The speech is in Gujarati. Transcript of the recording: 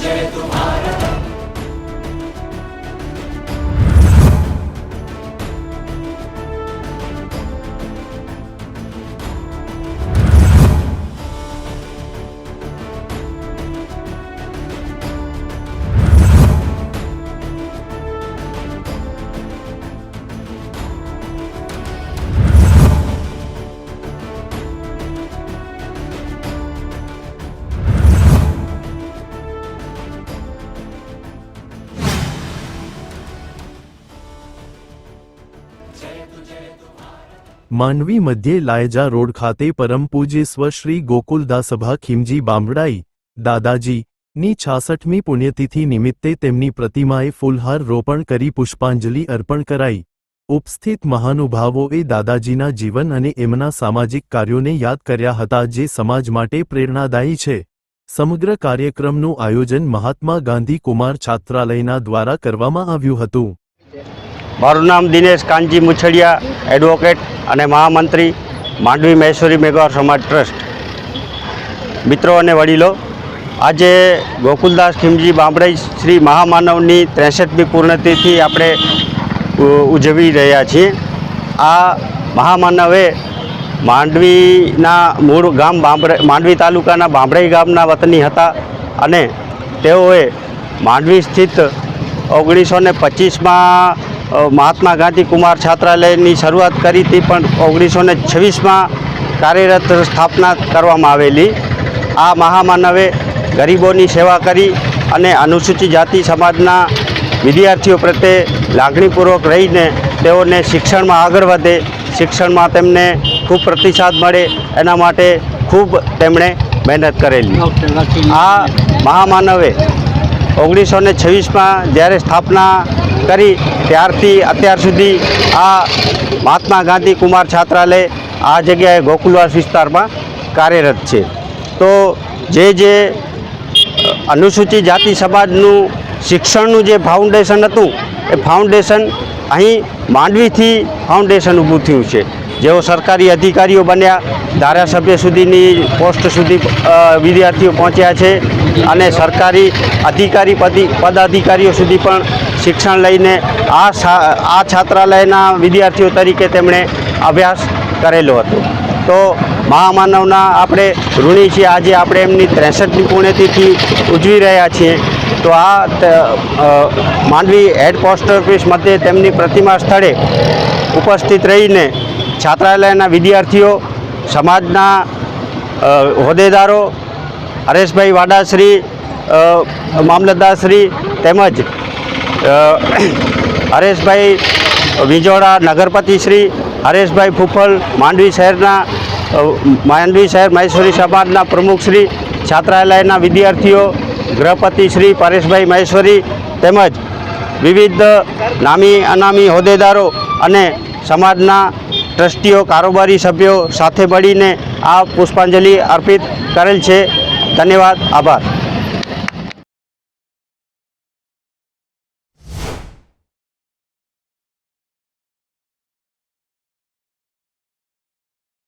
Sanche tu માંડવી મધ્યે લાયજા રોડ ખાતે પરમ પૂજ્ય સ્વ શ્રી ગોકુલદાસભા ખીમજી બામડાઈ દાદાજી ની છાસઠમી પુણ્યતિથિ નિમિત્તે તેમની પ્રતિમાએ ફૂલહાર રોપણ કરી પુષ્પાંજલિ અર્પણ કરાઈ. ઉપસ્થિત મહાનુભાવોએ દાદાજીના જીવન અને એમના સામાજિક કાર્યોને યાદ કર્યા હતા જે સમાજ માટે પ્રેરણાદાયી છે. સમગ્ર કાર્યક્રમનું આયોજન મહાત્મા ગાંધી કુમાર છાત્રાલયના દ્વારા કરવામાં આવ્યું હતું. મારું નામ દિનેશ કાનજી મુછડિયા એડવોકેટ અને મહામંત્રી માંડવી મહેશ્વરી મેઘવાર સમાજ ટ્રસ્ટ. મિત્રો અને વડીલો, આજે ગોકુલદાસ ખીમજી બામડાઈ શ્રી મહામાનવની ત્રેસઠમી પૂર્ણતિથિ આપણે ઉજવી રહ્યા છીએ. આ મહામાનવે માંડવીના મૂળ ગામ બાંભરે માંડવી તાલુકાના બાંભરાઈ ગામના વતની હતા અને તેઓએ માંડવી સ્થિત ઓગણીસો ને પચીસમાં મહાત્મા ગાંધી કુમાર છાત્રાલયની શરૂઆત કરી હતી પણ ઓગણીસો ને છવ્વીસમાં કાર્યરત સ્થાપના કરવામાં આવેલી. આ મહામાનવે ગરીબોની સેવા કરી અને અનુસૂચિત જાતિ સમાજના વિદ્યાર્થીઓ પ્રત્યે લાગણીપૂર્વક રહીને તેઓને શિક્ષણમાં આગળ વધે. શિક્ષણમાં તેમને ખૂબ પ્રતિસાદ મળે. એના માટે ખૂબ તેમણે મહેનત કરેલી. આ મહામાનવે ઓગણીસો ને છવ્વીસમાં જ્યારે સ્થાપના કરી ત્યારથી અત્યાર સુધી આ મહાત્મા ગાંધી કુમાર છાત્રાલય આ જગ્યાએ ગોકુલવાસ વિસ્તારમાં કાર્યરત છે. તો જે જે અનુસૂચિત જાતિ સમાજનું શિક્ષણનું જે ફાઉન્ડેશન હતું, એ ફાઉન્ડેશન અહીં માંડવીથી ફાઉન્ડેશન ઊભું થયું છે. જેઓ સરકારી અધિકારીઓ બન્યા, ધારાસભ્ય સુધીની પોસ્ટ સુધી વિદ્યાર્થીઓ પહોંચ્યા છે અને સરકારી અધિકારી પદી, પદાધિકારીઓ સુધી પણ શિક્ષણ લઈને આ આ છાત્રાલયના વિદ્યાર્થીઓ તરીકે તેમણે અભ્યાસ કરેલો હતો. તો મહામાનવના આપણે ઋણી છીએ. આજે આપણે એમની ત્રેસઠની પુણ્યતિથિ ઉજવી રહ્યા છીએ. તો આ માંડવી હેડ પોસ્ટ ઓફિસ મધ્યે તેમની પ્રતિમા સ્થળે ઉપસ્થિત રહીને છાત્રાલયના વિદ્યાર્થીઓ, સમાજના હોદ્દેદારો, હરેશભાઈ વાડાશ્રી મામલતદારશ્રી તેમજ હરેશભાઈ વિજોડા નગરપતિશ્રી, હરેશભાઈ ફૂફલ માંડવી શહેરના માંડવી શહેર મહેશ્વરી સમાજના પ્રમુખશ્રી, છાત્રાલયના વિદ્યાર્થીઓ ગૃહપતિ શ્રી પરેશભાઈ મહેશ્વરી તેમજ વિવિધ નામી અનામી હોદ્દેદારો અને સમાજના ટ્રસ્ટીઓ કારોબારી સભ્યો સાથે મળીને આ પુષ્પાંજલિ અર્પિત કરેલ છે. ધન્યવાદ. આભાર.